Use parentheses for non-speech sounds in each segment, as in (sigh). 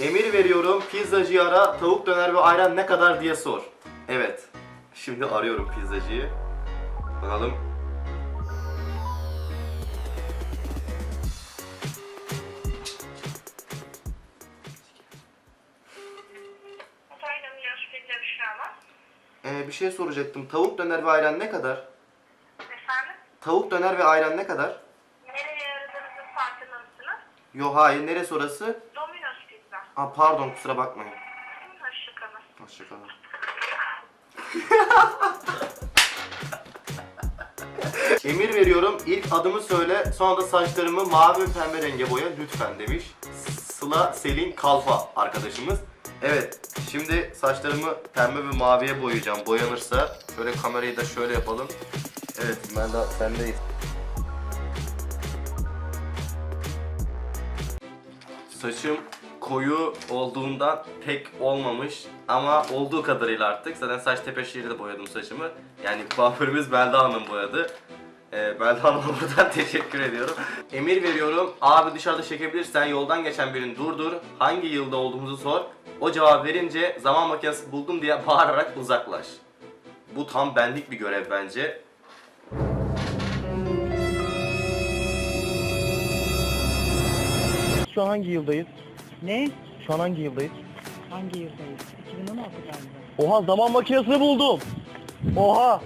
Emir veriyorum pizzacıyı ara tavuk döner ve ayran ne kadar diye sor. Evet. Şimdi arıyorum pizzacıyı. Bakalım. Ee, bir şey soracaktım. Tavuk döner ve ayran ne kadar? Efendim? Tavuk döner ve ayran ne kadar? Nereye aradığınızın farkında mısınız? Yo hayır neresi orası? Aa pardon kusura bakmayın. Hoşçakalın. Hoşçakalın. Emir veriyorum. İlk adımı söyle. Sonra da saçlarımı mavi ve pembe renge boya lütfen demiş. Sıla Selin Kalfa arkadaşımız. Evet. Şimdi saçlarımı pembe ve maviye boyayacağım. Boyanırsa şöyle kamerayı da şöyle yapalım. Evet ben de sendeyiz. Saçım koyu olduğundan pek olmamış ama olduğu kadarıyla artık. Zaten saç tepe şiiri de boyadım saçımı. Yani kuaförümüz Belda Hanım boyadı. Ee, Belda Hanım'a buradan (laughs) teşekkür ediyorum. Emir veriyorum. Abi dışarıda çekebilirsen yoldan geçen birini durdur. Hangi yılda olduğumuzu sor. O cevap verince zaman makinesi buldum diye (laughs) bağırarak uzaklaş. Bu tam benlik bir görev bence. Şu an hangi yıldayız? Ne? Şu an hangi yıldayız? Hangi yıldayız? 2016 galiba. Oha zaman makinesini buldum. Oha.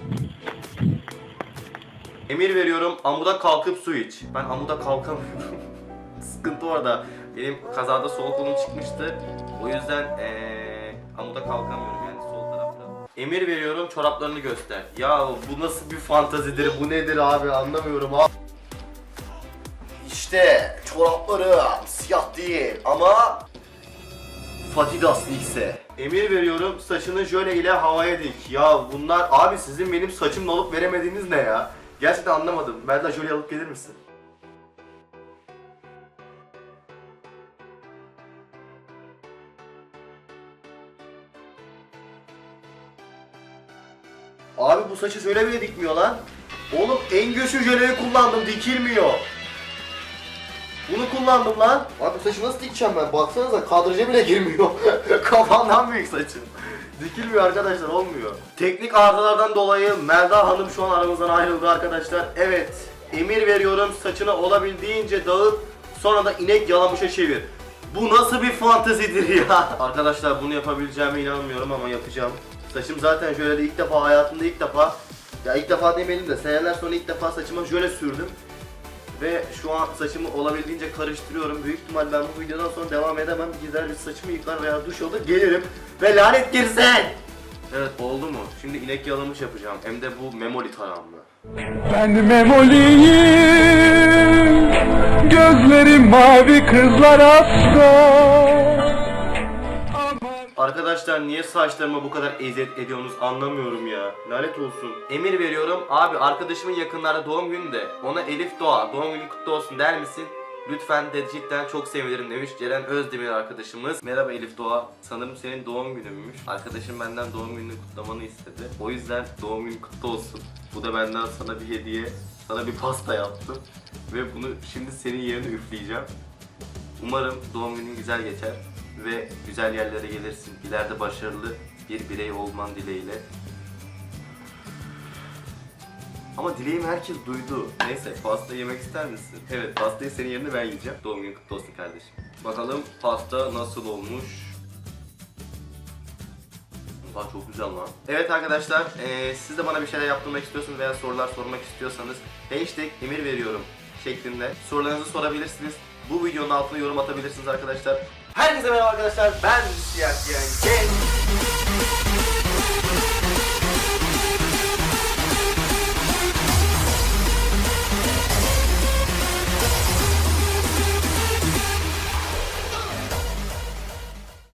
Emir veriyorum amuda kalkıp su iç. Ben amuda kalkamıyorum. (laughs) Sıkıntı orada. Benim kazada sol kolum çıkmıştı. O yüzden eee amuda kalkamıyorum yani sol tarafta. Emir veriyorum çoraplarını göster. Ya bu nasıl bir fantazidir bu nedir abi anlamıyorum abi. İşte çorapları siyah değil ama Fatidas X'e. Emir veriyorum saçını jöle ile havaya dik. Ya bunlar abi sizin benim saçımla olup veremediğiniz ne ya? Gerçekten anlamadım. Berda jöle alıp gelir misin? Abi bu saçı şöyle bile dikmiyor lan. Oğlum en güçlü jöleyi kullandım dikilmiyor. Bunu kullandım lan. Abi saçı nasıl dikeceğim ben? Baksanıza kadraja bile girmiyor. (laughs) Kafamdan büyük saçım. Dikilmiyor arkadaşlar olmuyor. Teknik arızalardan dolayı Melda Hanım şu an aramızdan ayrıldı arkadaşlar. Evet. Emir veriyorum saçını olabildiğince dağıt sonra da inek yalamışa çevir. Bu nasıl bir fantezidir ya? (laughs) Arkadaşlar bunu yapabileceğime inanmıyorum ama yapacağım. Saçım zaten şöyle ilk defa hayatımda ilk defa ya ilk defa demeyelim de seneler sonra ilk defa saçıma jöle sürdüm. Ve şu an saçımı olabildiğince karıştırıyorum. Büyük ihtimal ben bu videodan sonra devam edemem. Gider bir saçımı yıkar veya duş alır gelirim. Ve lanet girsin! Evet oldu mu? Şimdi inek yalamış yapacağım. Hem de bu memoli taramlı. Ben Memoli'yim Gözlerim mavi kızlar Aman Arkadaşlar niye saçlarıma bu kadar eziyet ediyorsunuz anlamıyorum ya. Lanet olsun. Emir veriyorum. Abi arkadaşımın yakınlarda doğum günü de ona Elif Doğa doğum günü kutlu olsun der misin? Lütfen de cidden çok sevinirim demiş Ceren Özdemir arkadaşımız. Merhaba Elif Doğa. Sanırım senin doğum gününmüş. Arkadaşım benden doğum gününü kutlamanı istedi. O yüzden doğum günün kutlu olsun. Bu da benden sana bir hediye. Sana bir pasta yaptım. Ve bunu şimdi senin yerine üfleyeceğim. Umarım doğum günün güzel geçer ve güzel yerlere gelirsin. İleride başarılı bir birey olman dileğiyle. Ama dileğimi herkes duydu. Neyse pasta yemek ister misin? Evet pastayı senin yerine ben yiyeceğim. Doğum günün kutlu olsun kardeşim. Bakalım pasta nasıl olmuş? Vay çok güzel lan. Evet arkadaşlar, eee, siz de bana bir şeyler yaptırmak istiyorsanız veya sorular sormak istiyorsanız hashtag emir veriyorum şeklinde sorularınızı sorabilirsiniz. Bu videonun altına yorum atabilirsiniz arkadaşlar. Herkese merhaba arkadaşlar, ben Siyah Giyen Genç.